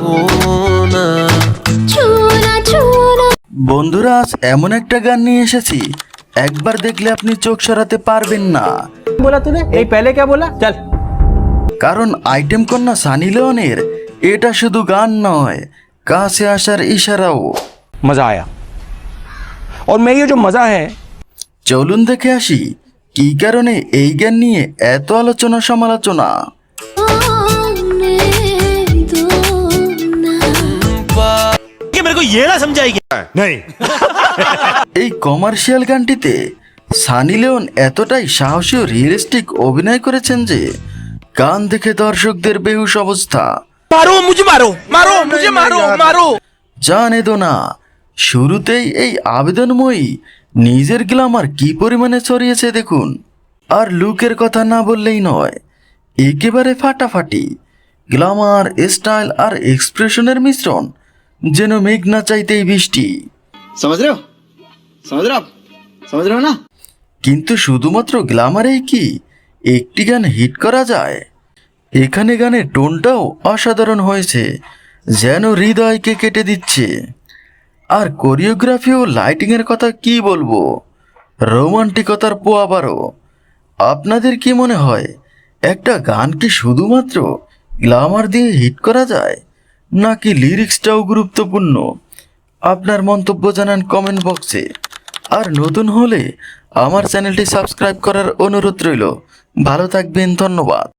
होना छूना छूना বন্ধুরা আজ এমন একটা গান নিয়ে এসেছি একবার দেখলে আপনি চোখ সরাতে পারবেন না बोला तूने यही पहले क्या बोला चल কারণ আইটেম কন্যা সানি লিওনের এটা শুধু গান নয় কাছে আসার ইশারাও मजा आया और मैं ये जो मजा है চলুন দেখে আসি কি কারণে এই গান নিয়ে এত আলোচনা সমালোচনা कि मेरे को ये ना समझाएगी এই কমার্শিয়াল গানটিতে সানি লিওন এতটাই সাহসী ও রিয়েলিস্টিক অভিনয় করেছেন যে গান দেখে দর্শকদের বেহুশ অবস্থা मारो मुझे मारो मारो मुझे मारो मारो জানে তো না শুরুতেই এই আবেদনময়ী নিজের গ্লামার কি পরিমাণে ছড়িয়েছে দেখুন আর লুকের কথা না বললেই নয় একেবারে ফাটাফাটি গ্লামার স্টাইল আর এক্সপ্রেশনের মিশ্রণ যেন মেঘ না চাইতেই বৃষ্টি। সমাজ রেও সমাজ সমাজ না? কিন্তু শুধুমাত্র গ্ল্যামারেই কি? একটি গান হিট করা যায়। এখানে গানের টোনটাও অসাধারণ হয়েছে যেন হৃদয়কে কেটে দিচ্ছে। আর কোরিওগ্রাফি ও লাইটিংয়ের কথা কি বলব? রোমান্টিকতার পোয়াবারও আপনাদের কি মনে হয় একটা গান কি শুধুমাত্র গ্লামার দিয়ে হিট করা যায়? নাকি লিরিক্সটাও গুরুত্বপূর্ণ? আপনার মন্তব্য জানান কমেন্ট বক্সে আর নতুন হলে আমার চ্যানেলটি সাবস্ক্রাইব করার অনুরোধ রইল। ভালো থাকবেন, ধন্যবাদ।